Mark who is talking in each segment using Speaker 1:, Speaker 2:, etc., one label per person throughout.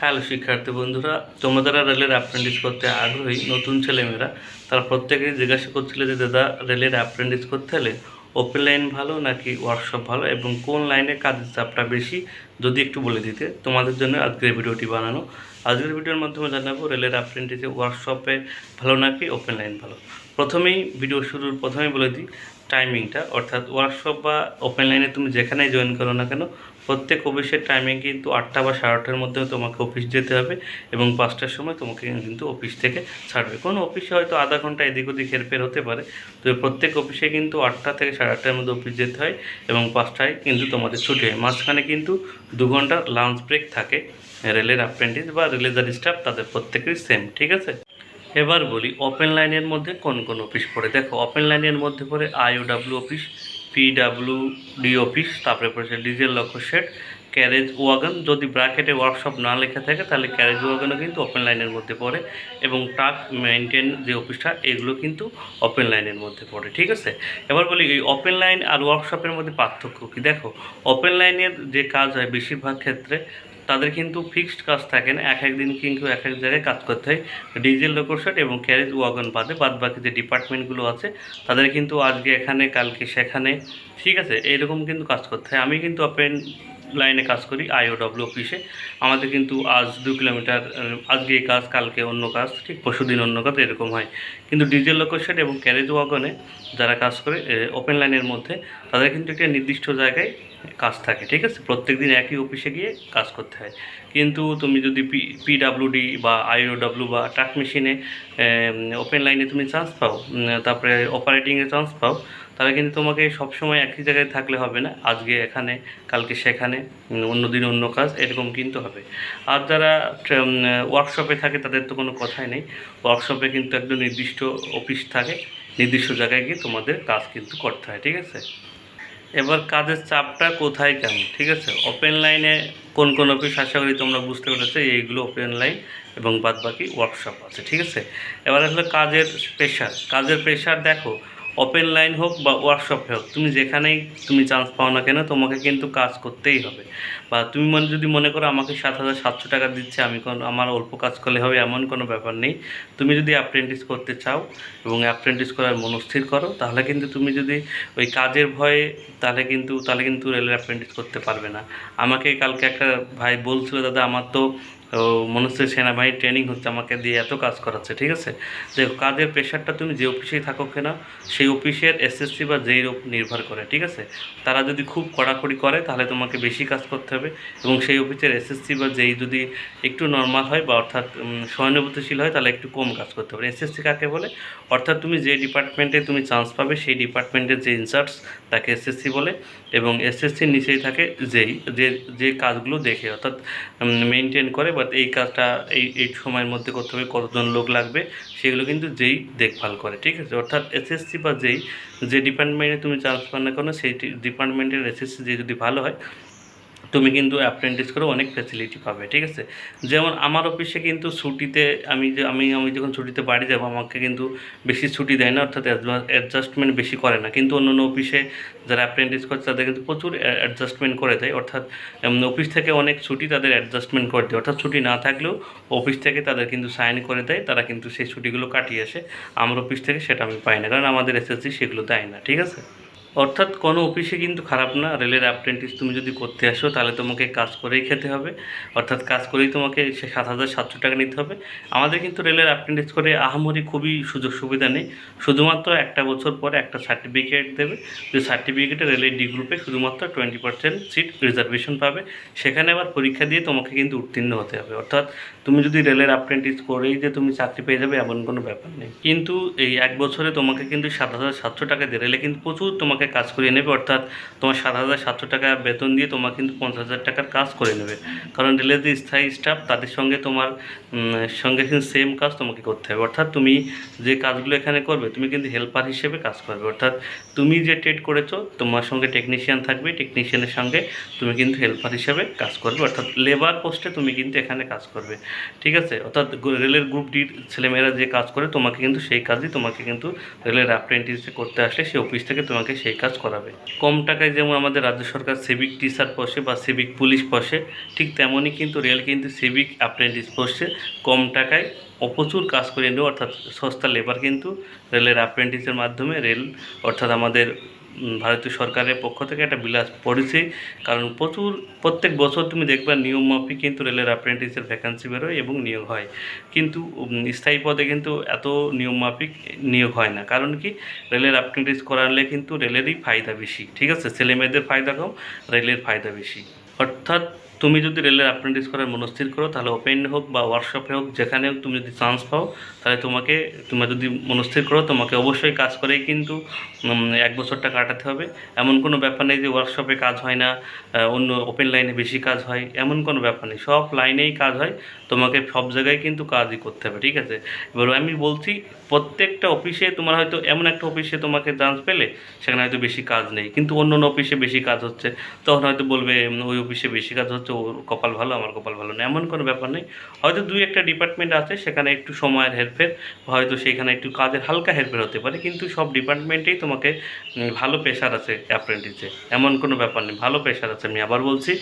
Speaker 1: Hello শিক্ষার্থী বন্ধুরা, তোমরা রেলের অ্যাপ্রেন্টিস করতে আগ্রহী, নতুন ছেলেমেয়েরা, তারা প্রত্যেকেই জিজ্ঞাসা করছিল যে দাদা, রেলের অ্যাপ্রেন্টিস করতে হলে ওপেন লাইন ভালো নাকি ওয়ার্কশপ ভালো এবং কোন লাইনে কাজের চাপটা বেশি? যদি একটু বলে দিতে, তোমাদের জন্য আজকের ভিডিওটি বানানো। আজকের ভিডিওর মাধ্যমে জানাব, রেলের অ্যাপ্রেন্টিসে ওয়ার্কশপে ভালো নাকি ওপেন লাইন ভালো? প্রথমেই ভিডিও শুরুর প্রথমেই বলে দিই টাইমিংটা অর্থাৎ ওয়ার্কশপ বা ওপেন লাইনে তুমি যেখানেই জয়েন করো না কেন প্রত্যেক অফিসের টাইমিং কিন্তু আটটা বা সাড়ে আটটার মধ্যে তোমাকে অফিস যেতে হবে এবং পাঁচটার সময় তোমাকে কিন্তু অফিস থেকে ছাড়বে। কোনো অফিসে হয়তো আধা ঘণ্টা এদিক ওদিক হেরফের হতে পারে তো প্রত্যেক অফিসে কিন্তু আটটা থেকে সাড়ে আটটার মধ্যে অফিস যেতে হয় এবং পাঁচটায় কিন্তু তোমাদের ছুটি হয়। মাঝখানে কিন্তু দু ঘণ্টার লাঞ্চ ব্রেক থাকে, রেলের অ্যাপ্রেন্টিস বা রেলের যারা স্টাফ তাদের প্রত্যেকেরই সেম ঠিক আছে? এবার বলি ওপেন লাইনের মধ্যে কোন কোন অফিস পড়ে? দেখো ওপেন লাইনের মধ্যে পড়ে IOW office PW D office তারপরে পড়েছে ডিজেল লক্ষ্য সেট ক্যারেজ ওয়াগন যদি ব্র্যাকেটে ওয়ার্কশপ না লেখা থাকে, তাহলে ক্যারেজ ওয়াগনও কিন্তু ওপেন লাইনের মধ্যে পড়ে এবং ট্রাক মেনটেন যে অফিসটা এগুলো কিন্তু ওপেন লাইনের মধ্যে পড়ে, ঠিক আছে? এবার বলি, এই ওপেন লাইন আর ওয়ার্কশপের মধ্যে পার্থক্য কি? দেখো ওপেন লাইনের যে কাজ হয়, বেশিরভাগ ক্ষেত্রে তাদের কিন্তু ফিক্সড কাজ থাকে না। এক একদিন কিন্তু এক এক জায়গায় কাজ করতে হয়। ডিজেল লোকোশট এবং ক্যারেজ ওয়াগন বাদে বাদ বাকি যে ডিপার্টমেন্টগুলো আছে, তাদের কিন্তু আজকে এখানে, কালকে সেখানে, ঠিক আছে, এইরকম কিন্তু কাজ করতে হয়। আমি কিন্তু ওপেন লাইনে কাজ করি আইওডব্লিউ অফিসে আমাদের কিন্তু আজ দু কিলোমিটার আজকে এই কাজ, কালকে অন্য কাজ, ঠিক পরশুদিন অন্য কাজ, এরকম হয়। কিন্তু ডিজেল লোকেশন এবং ক্যারেজ ওয়াগনে যারা কাজ করে ওপেন লাইনের মধ্যে, তাদের কিন্তু একটা নির্দিষ্ট জায়গায় কাজ থাকে, ঠিক আছে? প্রত্যেক দিন একই অফিসে গিয়ে কাজ করতে হয়। কিন্তু তুমি যদি পি পিডাব্লিউডি বা আইওডব্লিউ বা ট্রাক মেশিনে ওপেন লাইনে তুমি চান্স পাও তারপরে অপারেটিংয়ে চান্স পাও তাহলে কিন্তু তোমাকে সবসময় একই জায়গায় থাকলে হবে না। আজকে এখানে কালকে সেখানে উম, অন্য কাজ এরকম কিন্তু হবে। আর যারা ওয়ার্কশপে থাকে তাদের তো কোনো কথাই নেই। ওয়ার্কশপে কিন্তু একদম নির্দিষ্ট অফিস থাকে নির্দিষ্ট জায়গায় গিয়ে তোমাদের কাজ কিন্তু করতে হয় ঠিক আছে? এবার কাজের চাপটা কোথায় কেমন ঠিক আছে? ওপেন লাইনে কোন কোন অফিস আশা করি তোমরা বুঝতে পেরেছ এইগুলো ওপেন লাইন এবং বাদ বাকি ওয়ার্কশপ আছে ঠিক আছে? এবার আসলে কাজের প্রেশার কাজের প্রেশার দেখো ওপেন লাইন হোক বা ওয়ার্কশপে হোক, তুমি যেখানেই তুমি চান্স পাও না কেন, তোমাকে কিন্তু কাজ করতেই হবে। বা তুমি মনে, যদি মনে করো আমাকে সাত হাজার সাতশো টাকা দিচ্ছে, আমি কোনো, আমার অল্প কাজ করলে হবে, এমন কোনো ব্যাপার নেই। তুমি যদি অ্যাপ্রেন্টিস করতে চাও এবং অ্যাপ্রেন্টিস করার মনস্থির করো, তাহলে কিন্তু তুমি যদি ওই কাজের ভয়ে, তাহলে কিন্তু তাহলে কিন্তু রেলের অ্যাপ্রেন্টিস করতে পারবে না। আমাকে কালকে একটা ভাই বলছিল, দাদা, আমার তো ও, মনে হচ্ছে সেনাবাহিনী ট্রেনিং হচ্ছে আমাকে দিয়ে এত কাজ করাচ্ছে ঠিক আছে? দেখো কাজের প্রেশারটা তুমি যে অফিসেই থাকো কেনা সেই অফিসের এসএসসি বা যেইর উপর নির্ভর করে ঠিক আছে? তারা যদি খুব কড়াকড়ি করে তাহলে তোমাকে বেশি কাজ করতে হবে এবং সেই অফিসের এসএসসি বা যেই যদি একটু নর্মাল হয় বা অর্থাৎ সহানুভূতিশীল হয় তাহলে একটু কম কাজ করতে হবে। এসএসসি কাকে বলে? অর্থাৎ তুমি যে ডিপার্টমেন্টে তুমি চান্স পাবে সেই ডিপার্টমেন্টের যে ইনচার্জ তাকে এসএসসি বলে এবং এসএসসির নিচেই থাকে যেই যে যে কাজগুলো দেখে অর্থাৎ মেনটেন করে বাট এই কাজটা এই এই সময়ের মধ্যে করতে হবে, কতজন লোক লাগবে, সেগুলো কিন্তু যেই দেখভাল করে, ঠিক আছে? অর্থাৎ এসএসসি বা যেই, যে ডিপার্টমেন্টে তুমি চান্স পান না কেন, সেই ডিপার্টমেন্টের এসএসসি যে যদি ভালো হয় তুমি কিন্তু অ্যাপ্রেন্টিস করে অনেক ফ্যাসিলিটি পাবে, ঠিক আছে? যেমন আমার অফিসে কিন্তু ছুটিতে আমি যে, আমি আমি যখন ছুটিতে বাড়ি যাব, আমাকে কিন্তু বেশি ছুটি দেয় না, অর্থাৎ অ্যাডজাস্টমেন্ট বেশি করে না। কিন্তু অন্য অন্য অফিসে যারা অ্যাপ্রেন্টিস করছে তাদের কিন্তু প্রচুর অ্যাডজাস্টমেন্ট করে দেয়। অর্থাৎ অফিস থেকে অনেক ছুটি তাদের অ্যাডজাস্টমেন্ট করে দেয়। অর্থাৎ ছুটি না থাকলেও অফিস থেকে তাদের কিন্তু সাইন করে দেয়, তারা কিন্তু সেই ছুটিগুলো কাটিয়ে আসে। আমার অফিস থেকে সেটা আমি পাই না, কারণ আমাদের এসএসসি সেগুলো দেয় না, ঠিক আছে? অর্থাৎ কোনো অফিসে কিন্তু খারাপ না রেলের অ্যাপ্রেন্টিস তুমি যদি করতে আসো তাহলে তোমাকে কাজ করেই খেতে হবে। অর্থাৎ কাজ করেই তোমাকে সে সাত হাজার সাতশো টাকা নিতে হবে। আমাদের কিন্তু রেলের অ্যাপ্রেন্টিস করে আহামরি খুবই সুযোগ সুবিধা নেই। শুধুমাত্র একটা বছর পরে একটা সার্টিফিকেট দেবে। যে সার্টিফিকেটে রেলের ডি গ্রুপে শুধুমাত্র টোয়েন্টি পার্সেন্ট সিট রিজার্ভেশন পাবে। সেখানে আবার পরীক্ষা দিয়ে তোমাকে কিন্তু উত্তীর্ণ হতে হবে। অর্থাৎ তুমি যদি রেলের অ্যাপ্রেন্টিস করেই যে তুমি চাকরি পেয়ে যাবে, এমন কোনো ব্যাপার নেই। কিন্তু এই এক বছরে তোমাকে কিন্তু সাত হাজার সাতশো টাকা দিয়ে রেলে কিন্তু প্রচুর তোমাকে কাজ করিয়ে নেবে, অর্থাৎ তোমার সাত হাজার সাতশো টাকা বেতন দিয়ে তোমার কিন্তু পঞ্চাশ হাজার টাকার কাজ করে নেবে। কারণ রেলের যে স্থায়ী স্টাফ তাদের সঙ্গে তোমার সঙ্গে কিন্তু সেম কাজ তোমাকে করতে হবে। অর্থাৎ তুমি যে কাজগুলো এখানে করবে, তুমি কিন্তু হেল্পার হিসেবে কাজ করবে। অর্থাৎ তুমি যে ট্রেড করেছ, তোমার সঙ্গে টেকনিশিয়ান থাকবে টেকনিশিয়ানের সঙ্গে তুমি কিন্তু হেল্পার হিসেবে কাজ করবে। অর্থাৎ লেবার পোস্টে তুমি কিন্তু এখানে কাজ করবে। ঠিক আছে? অর্থাৎ রেলের গ্রুপ ডির ছেলেমেয়েরা যে কাজ করে, তোমাকে কিন্তু সেই কাজই তোমাকে কিন্তু রেলের অ্যাপ্রেন্টিসে করতে আসলে, সেই অফিস থেকে তোমাকে সেই কাজ করাবে। কম টাকায় যেমন আমাদের রাজ্য সরকার সিভিক টিচার পোষে বা সিভিক পুলিশ পোষে ঠিক তেমনই কিন্তু রেল কিন্তু সিভিক অ্যাপ্রেন্টিস পোষে কম টাকায় অপ্রচুর প্রচুর কাজ করে নেবে। অর্থাৎ সস্তা লেবার কিন্তু রেলের অ্যাপ্রেন্টিসের মাধ্যমে রেল অর্থাৎ আমাদের ভারতীয় সরকারের পক্ষ থেকে একটা বিলাস পড়েছে। কারণ প্রচুর, প্রত্যেক বছর তুমি দেখবে নিয়ম মাফিক কিন্তু রেলের অ্যাপ্রেন্টিসের ভ্যাকান্সি বেরোয় এবং নিয়োগ হয়। কিন্তু স্থায়ী পদে কিন্তু এত নিয়ম মাফিক নিয়োগ হয় না। কারণ কি? রেলের অ্যাপ্রেন্টিস করালে কিন্তু রেলেরই ফায়দা বেশি। ঠিক আছে? ছেলেমেয়েদের ফায়দা কম, রেলের ফায়দা বেশি। অর্থাৎ তুমি যদি রেলের অ্যাপ্রেন্টিস করার মনস্থির করো, তাহলে ওপেন হোক বা ওয়ার্কশপে হোক, যেখানে হোক তুমি যদি চান্স পাও, তাহলে তোমাকে তোমরা যদি মনস্থির করো, তোমাকে অবশ্যই কাজ করেই কিন্তু এক বছরটা কাটাতে হবে। এমন কোনো ব্যাপার নেই যে ওয়ার্কশপে কাজ হয় না অন্য ওপেন লাইনে বেশি কাজ হয়, এমন কোনো ব্যাপার নেই। সব লাইনেই কাজ হয়, তোমাকে সব জায়গায় কিন্তু কাজই করতে হবে, ঠিক আছে? এবার আমি বলছি, প্রত্যেকটা অফিসে তোমার হয়তো এমন একটা অফিসে তোমাকে চান্স পেলে, সেখানে হয়তো বেশি কাজ নেই। কিন্তু অন্য অন্য অফিসে বেশি কাজ হচ্ছে, তখন হয়তো বলবে ওই অফিসে বেশি কাজ হচ্ছে। ওর কপাল ভালো, আমার কপাল ভালো না এমন কোনো ব্যাপার নেই। হয়তো দুই একটা ডিপার্টমেন্ট আছে, সেখানে একটু সময়ের হেরফের, হয়তো সেখানে একটু কাজের হালকা হেরফের হতে পারে, কিন্তু সব ডিপার্টমেন্টেই তোমাকে ভালো প্রেশার আছে অ্যাপ্রেন্টিসে এমন কোনো ব্যাপার নেই, ভালো প্রেশার আছে, আমি আবার বলছি,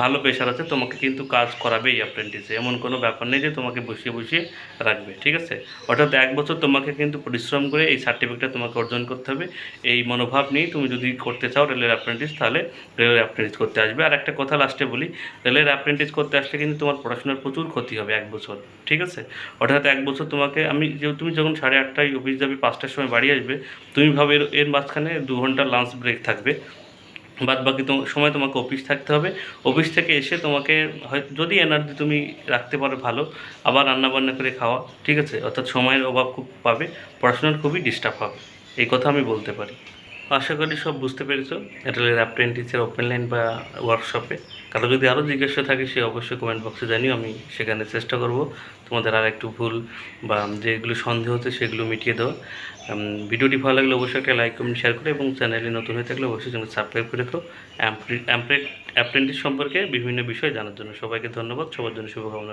Speaker 1: ভালো প্রেশার আছে, তোমাকে কিন্তু কাজ করাবেই অ্যাপ্রেন্টিসে এমন কোনো ব্যাপার নেই যে তোমাকে বসিয়ে বসিয়ে রাখবে, ঠিক আছে? অর্থাৎ এক বছর তোমাকে কিন্তু পরিশ্রম করে এই সার্টিফিকেটটা তোমাকে অর্জন করতে হবে। এই মনোভাব নিয়ে তুমি যদি করতে চাও রেলের অ্যাপ্রেন্টিস তাহলে রেলের অ্যাপ্রেন্টিস করতে আসবে। আর একটা কথা লাস্টে বলি রেলের অ্যাপ্রেন্টিস করতে আসলে কিন্তু তোমার পড়াশোনার প্রচুর ক্ষতি হবে এক বছর, ঠিক আছে? অর্থাৎ এক বছর তোমাকে, আমি যে তুমি যখন সাড়ে আটটায় অফিস যাবে, পাঁচটার সময় বাড়ি আসবে, তুমি ভাবে এর মাঝখানে দু ঘণ্টা লাঞ্চ ব্রেক থাকবে। বাদ বাকি সময় তোমাকে অফিস থাকতে হবে। অফিস থেকে এসে তোমাকে যদি এনার্জি তুমি রাখতে পারো ভালো, আবার রান্না বান্না করে খাওয়া, ঠিক আছে? অর্থাৎ সময়ের অভাব খুব পাবে, পড়াশোনার খুবই ডিস্টার্ব হবে। এই কথা আমি বলতে পারি। আশা করি সব বুঝতে পেরেছ। রেলের অ্যাপ্রেন্টিসের ওপেন লাইন বা ওয়ার্কশপে কারও যদি আরও জিজ্ঞাসা থাকে, সে অবশ্যই কমেন্ট বক্সে জানিও, আমি সেখানে চেষ্টা করব। তোমাদের আর একটু ভুল বা যেগুলো সন্দেহ হচ্ছে, সেগুলো মিটিয়ে দেওয়া ভিডিওটি ভালো লাগলে অবশ্যই একটা লাইক কমেন্ট শেয়ার করে এবং চ্যানেলে নতুন হয়ে থাকলে অবশ্যই চ্যানেল সাবস্ক্রাইব করে রেখো। অ্যাপ্রেন্টিস সম্পর্কে বিভিন্ন বিষয় জানার জন্য সবাইকে ধন্যবাদ। সবার জন্য শুভকামনা।